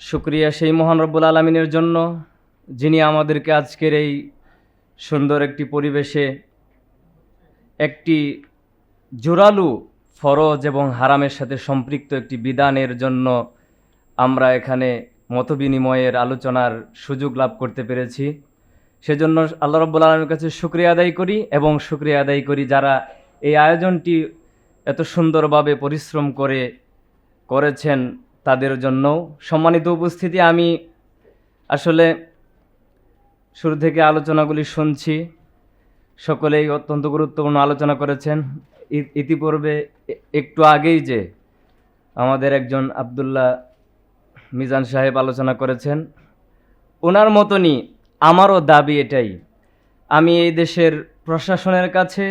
শুক্রিয়া সেই মহান রব্বুল আলমিনের জন্য, যিনি আমাদেরকে আজকের এই সুন্দর একটি পরিবেশে একটি জোরালু ফরজ এবং হারামের সাথে সম্পৃক্ত একটি বিধানের জন্য আমরা এখানে মতবিনিময়ের আলোচনার সুযোগ লাভ করতে পেরেছি। সেজন্য আল্লাহ রব্বুল আলমের কাছে শুক্রিয়া আদায় করি এবং শুক্রিয়া আদায় করি যারা এই আয়োজনটি এত সুন্দরভাবে পরিশ্রম করে করেছেন। তাদের জন্য সম্মানিত উপস্থিতি। আমি আসলে শুরু থেকে আলোচনাগুলি শুনছি। সকলেই অত্যন্ত গুরুত্বপূর্ণ আলোচনা করেছেন। ইতিপূর্বে একটু আগেই যে আমাদের একজন আবদুল্লাহ মিজান সাহেব আলোচনা করেছেন। ওনার মতনই আমারও দাবি এটাই। আমি এই দেশের প্রশাসনের কাছে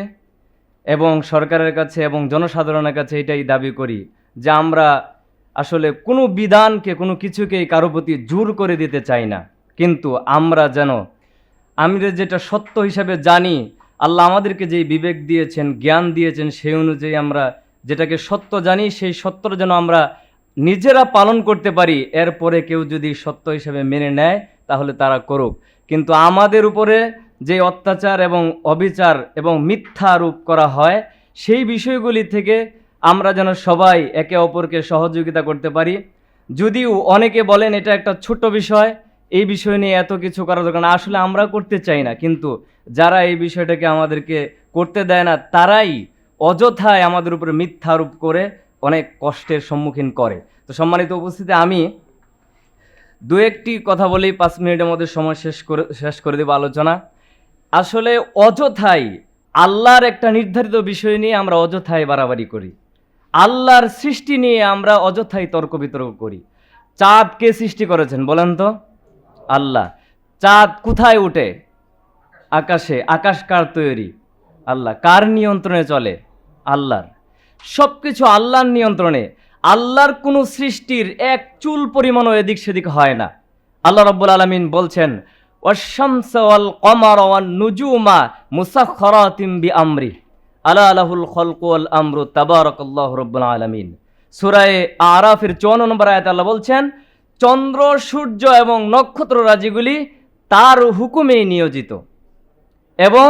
এবং সরকারের কাছে এবং জনসাধারণের কাছে এটাই দাবি করি যে আমরা আসলে কোনো বিধানকে, কোনো কিছুকেই কারও প্রতি জোর করে দিতে চাই না। কিন্তু আমরা যেন, আমরা যেটা সত্য হিসাবে জানি, আল্লাহ আমাদেরকে যেই বিবেক দিয়েছেন, জ্ঞান দিয়েছেন, সেই অনুযায়ী আমরা যেটাকে সত্য জানি, সেই সত্যটা যেন আমরা নিজেরা পালন করতে পারি, এরপরে কেউ যদি সত্য হিসাবে মেনে নেয়, তাহলে তারা করুক। কিন্তু আমাদের উপরে যে অত্যাচার এবং অবিচার এবং মিথ্যা আরোপ করা হয়, সেই বিষয়গুলি থেকে আমরা যেন সবাই একে অপরকে সহযোগিতা করতে পারি। যদিও অনেকে বলেন এটা একটা ছোট্ট বিষয়, এই বিষয় নিয়ে এত কিছু করার দরকার না। আসলে আমরা করতে চাই না, কিন্তু যারা এই বিষয়টাকে আমাদেরকে করতে দেয় না, তারাই অযথায় আমাদের উপরে মিথ্যা আরোপ করে অনেক কষ্টের সম্মুখীন করে। তো সম্মানিত উপস্থিতি, আমি দু একটি কথা বলেই পাঁচ মিনিটের মধ্যে সময় শেষ করে শেষ করে দেবো আলোচনা। আসলে অযথাই আল্লাহর একটা নির্ধারিত বিষয় নিয়ে আমরা অযথায় বাড়াবাড়ি করি। আল্লাহর সৃষ্টি নিয়ে আমরা অযথাই তর্ক বিতর্ক করি। চাঁদ কে সৃষ্টি করেছেন বলেন তো? আল্লাহ। চাঁদ কোথায় উঠে? আকাশে। আকাশ কার তৈরি? আল্লাহ। কার নিয়ন্ত্রণে চলে? আল্লাহর। সব কিছু আল্লাহর নিয়ন্ত্রণে। আল্লাহর কোনো সৃষ্টির এক চুল পরিমাণও এদিক সেদিক হয় না। আল্লাহ রব্বুল আলমিন বলছেন ওয়াল কমার ওয়ান নুজুমা মুসাখরাতিম বি আমরি আলা আলাহুল খলক ওয়াল আমরু তাবারাকাল্লাহু রব্বুল আলামিন। সূরায়ে আরাফের 54 নম্বর আয়াতে আল্লাহ বলছেন, চন্দ্র, সূর্য এবং নক্ষত্র রাজিগুলি তার হুকুমেই নিয়োজিত এবং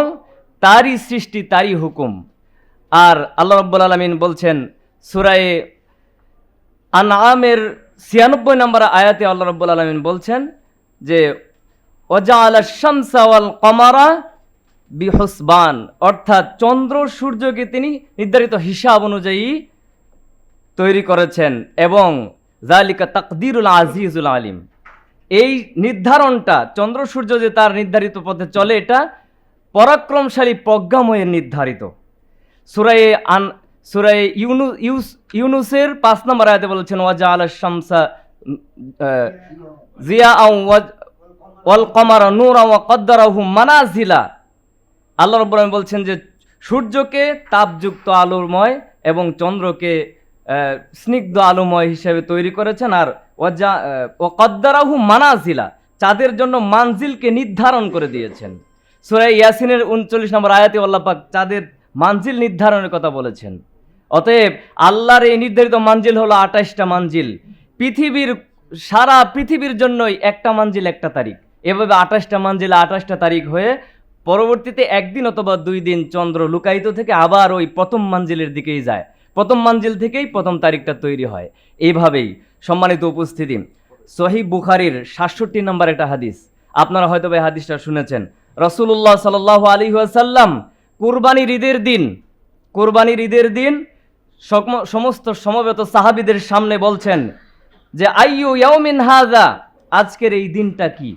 তারই সৃষ্টি, তারই হুকুম। আর আল্লাহ রব্বুল আলমিন বলছেন, সুরায়ে আনআমের ছিয়ানব্বই নম্বর আয়াতে আল্লাহ রব্বুল আলমিন বলছেন যে ওজা আলা শামসা ওয়াল কমারা বিহসবান, অর্থাৎ চন্দ্র সূর্যকে তিনি নির্ধারিত হিসাব অনুযায়ী তৈরি করেছেন এবং জালিকা তাকদিরুল আজিজুল আলিম। এই নির্ধারণটা, চন্দ্র সূর্য যে তার নির্ধারিত পথে চলে, এটা পরাক্রমশালী প্রজ্ঞাময়ের নির্ধারিত। সুরাই আন সুরাই ইউনু ইউস, ইউনুসের পাঁচ নম্বর আয়াতে বলেছেন ওয়াজা আল শামসা জিয়া ওয়াজ- ওয়াল কমার নূর ওয়া কদ্দারাহু মানাজিলা। আল্লাহ রব্বুল আলামিন বলছেন যে সূর্যকে তাপযুক্ত আলোময় এবং চন্দ্রকে স্নিগ্ধ আলোময় হিসেবে তৈরি করেছেন আর ওয়াজা ও কদ্দারাহু মানাজিলা, চাঁদের জন্য মানজিলকে নির্ধারণ করে দিয়েছেন। সুরাই ইয়াসিনের উনচল্লিশ নম্বর আয়াতে আল্লাহ পাক চাঁদের মানজিল নির্ধারণের কথা বলেছেন। অতএব আল্লাহর এই নির্ধারিত মানজিল হলো আঠাশটা মানজিল। পৃথিবীর, সারা পৃথিবীর জন্যই একটা মানজিল একটা তারিখ। এভাবে আঠাশটা মানজিল আঠাশটা তারিখ হয়ে পরবর্তীতে একদিন অথবা দুই দিন চন্দ্র লুকায়িত থেকে আবার ওই প্রথম মানজিলের দিকেই যায়। প্রথম মানজিল থেকেই প্রথম তারিখটা তৈরি হয়। এইভাবেই সম্মানিত উপস্থিতি, সহি বুখারির সাতষট্টি নম্বর একটা হাদিস। আপনারা হয়তো এই হাদিসটা শুনেছেন। রসুল্লাহ সাল আলী সাল্লাম কুরবানির ঈদের দিন, কুরবানির ঈদের দিন সমস্ত সমবেত সাহাবিদের সামনে বলছেন যে, আইয়ু ইয়াউমিন হাজা আজকের এই দিনটা কি?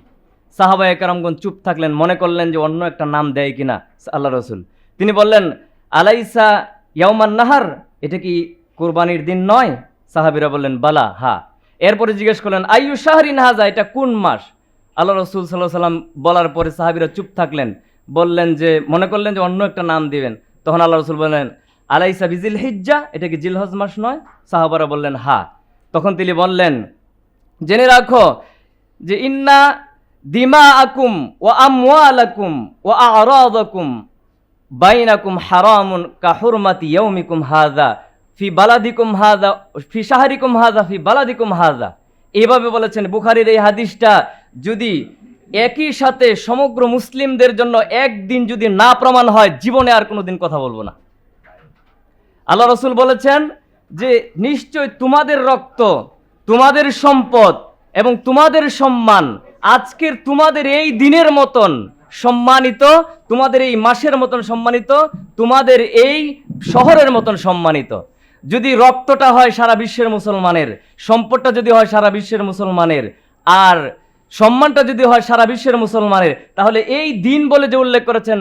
সাহাবা একরামগণ চুপ থাকলেন, মনে করলেন যে অন্য একটা নাম দেয় কিনা আল্লাহ রসুল। তিনি বললেন, আলাইসা ইয়াউমান নাহার? এটা কি কোরবানির দিন নয়? সাহাবিরা বললেন, বালা, হা। এরপরে জিজ্ঞেস করলেন, আইয়ু শাহরিন হাজা, এটা কোন মাস? আল্লাহ রসুল সাল্লাহ সাল্লাম বলার পরে সাহাবিরা চুপ থাকলেন, বললেন যে, মনে করলেন যে অন্য একটা নাম দিবেন। তখন আল্লাহ রসুল বললেন, আলাইসা বিজিল হিজ্জা এটা কি জিলহজ মাস নয়? সাহাবারা বললেন, হা। তখন তিনি বললেন, জেনে রাখো যে ইন্না দিমা আকুম ও আমওয়ালাকুম ও আরাদাকুম বাইনাকুম হারামুন কাহুরমাতি ইয়াউমিকুম হাযা, ফি বালাদিকুম হাযা, ফি শাহরিকুম হাযা, ফি বালাদিকুম হাযা। এইভাবে বলেছেন বুখারির এই হাদিসটা, যদি একই সাথে সমগ্র মুসলিমদের জন্য একদিন যদি না প্রমাণ হয়, জীবনে আর কোনোদিন কথা বলব না। আল্লাহ রসুল বলেছেন যে, নিশ্চয় তোমাদের রক্ত, তোমাদের সম্পদ এবং তোমাদের সম্মান আজকের তোমাদের এই দিনের মতন সম্মানিত, তোমাদের এই মাসের মতন সম্মানিত, তোমাদের এই শহরের মতন সম্মানিত। যদি রক্তটা হয় সারা বিশ্বের মুসলমানের, সম্পদটা যদি হয় সারা বিশ্বের মুসলমানের, আর সম্মানটা যদি হয় সারা বিশ্বের মুসলমানের, তাহলে এই দিন বলে যে উল্লেখ করেছেন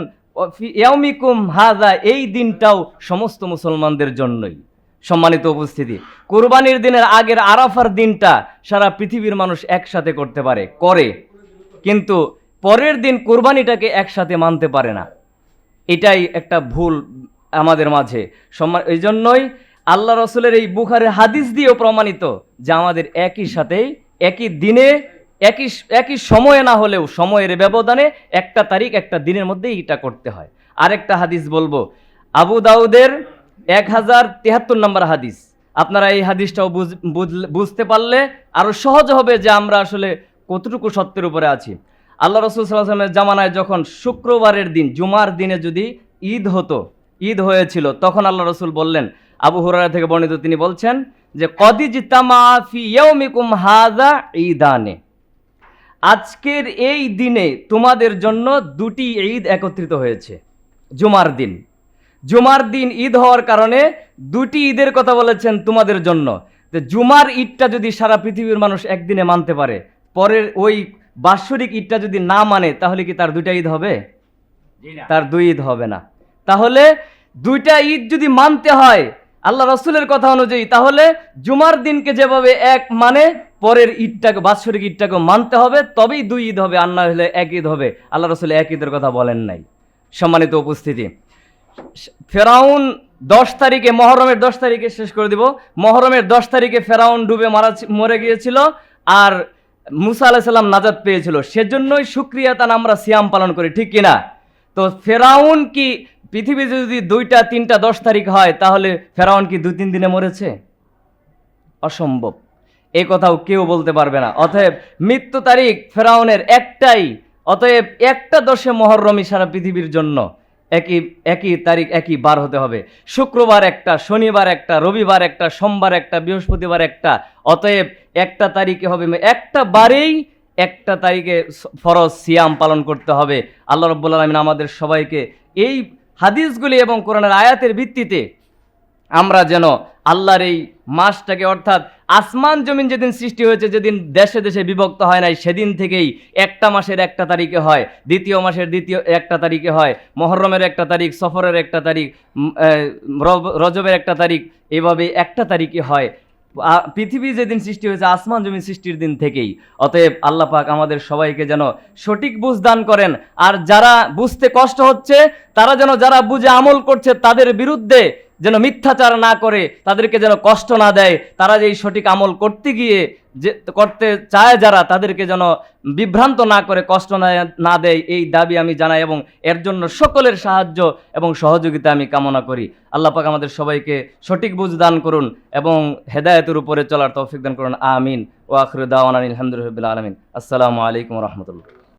হাজা এই দিনটাও সমস্ত মুসলমানদের জন্যই। সম্মানিত উপস্থিতি। কোরবানির দিনের আগের আরাফার দিনটা সারা পৃথিবীর মানুষ একসাথে করতে পারে, করে। কিন্তু পরের দিন কোরবানিটাকে একসাথে মানতে পারে না। এটাই একটা ভুল আমাদের মাঝে। সম্মান এই জন্যই আল্লাহ রসুলের এই বুখারের হাদিস দিয়েও প্রমাণিত যে আমাদের একই সাথেই, একই দিনে, একই একই সময়ে না হলেও সময়ের ব্যবধানে একটা তারিখ, একটা দিনের মধ্যেই এটা করতে হয়। আরেকটা হাদিস বলব, আবু দাউদের এক হাজার তেহাত্তর নম্বর হাদিস। আপনারা এই হাদিসটাও বুঝতে পারলে আরও সহজ হবে যে আমরা আসলে কতটুকু সত্যের উপরে আছি। আল্লাহ রসুল সাল্লামের জামানায় যখন শুক্রবারের দিন, জুমার দিনে যদি ঈদ হতো, ঈদ হয়েছিল, তখন আল্লাহ রসুল বললেন, আবু হুরারা থেকে বর্ণিত তিনি বলছেন যে ইয়ৌমিকুম হাজা ঈদানে। আজকের এই দিনে তোমাদের জন্য দুটি ঈদ একত্রিত হয়েছে, জুমার দিন। জুমার দিন ঈদ হওয়ার কারণে দুটি ঈদের কথা বলেছেন তোমাদের জন্য। যে জুমার ঈদটা যদি সারা পৃথিবীর মানুষ একদিনে মানতে পারে পরের ওই বাৎসরিক ঈদটা যদি না মানে তাহলে কি তার দুইটা ঈদ হবে? তার দুই ঈদ হবে না। তাহলে দুইটা ঈদ যদি মানতে হয় আল্লাহ রসুলের কথা অনুযায়ী তাহলে জুমার দিনকে যেভাবে এক মানে পরের ঈদটাকে বাৎসরিক ঈদটাকে মানতে হবে তবেই দুই ঈদ হবে আর না হলে এক ঈদ হবে। আল্লাহ রসুল এক ঈদের কথা বলেন নাই। সম্মানিত উপস্থিতি ফেরাউন দশ তারিখে, মহরমের দশ তারিখে শেষ করে দিব। মহরমের দশ তারিখে ফেরাউন ডুবে মারা মরে গিয়েছিল আর মুসা আলাহিসাল্লাম নাজাদ পেয়েছিল। সেজন্যই সুক্রিয়াতান আমরা সিয়াম পালন করি, ঠিক কিনা? তো ফেরাউন কি পৃথিবীতে যদি দুইটা, তিনটা দশ তারিখ হয়, তাহলে ফেরাউন কি দু, তিন দিনে মরেছে? অসম্ভব। এ কথাও কেউ বলতে পারবে না। অতএব মৃত্যু তারিখ ফেরাউনের একটাই, অতএব একটা দশে মহরমই সারা পৃথিবীর জন্য। একই একই তারিখ, একই বার হতে হবে। শুক্রবার একটা, শনিবার একটা, রবিবার একটা, সোমবার একটা, বৃহস্পতিবার একটা, অতএব একটা তারিখে হবে একটা বারেই একটা তারিখে ফরজ সিয়াম পালন করতে হবে। আল্লাহ রব্বুল আলমিন আমাদের সবাইকে এই হাদিসগুলি এবং কোরআনের আয়াতের ভিত্তিতে আমরা যেন আল্লাহর এই মাসটাকে অর্থাৎ আসমান জমিন যেদিন সৃষ্টি হয়েছে, যেদিন দেশে দেশে বিভক্ত হয় নাই, সেদিন থেকেই একটা মাসের একটা তারিখে হয়, দ্বিতীয় মাসের দ্বিতীয় একটা তারিখে হয়, মহরমের একটা তারিখ, সফরের একটা তারিখ রজবের একটা তারিখ, এভাবে একটা তারিখে হয়। পৃথিবী যেদিন সৃষ্টি হয়েছে, আসমান জমিন সৃষ্টির দিন থেকেই। অতএব আল্লাহ পাক আমাদের সবাইকে যেন সঠিক বুঝ দান করেন, আর যারা বুঝতে কষ্ট হচ্ছে, তারা যেন যারা বুঝে আমল করছে, তাদের বিরুদ্ধে যেন মিথ্যাচার না করে, তাদেরকে যেন কষ্ট না দেয়, তারা যে এই সঠিক আমল করতে গিয়ে যে, করতে চায় যারা, তাদেরকে যেন বিভ্রান্ত না করে, কষ্ট না না দেয়, এই দাবি আমি জানাই এবং এর জন্য সকলের সাহায্য এবং সহযোগিতা আমি কামনা করি। আল্লাহ পাক আমাদের সবাইকে সঠিক বুঝ দান করুন এবং হেদায়তের উপরে চলার তৌফিক দান করুন। আমিন। ও আখরুদ্দাওয়ান আলহামদুলিল্লাহ আলমিন। আসসালামু আলাইকুম রহমতুল্লাহ।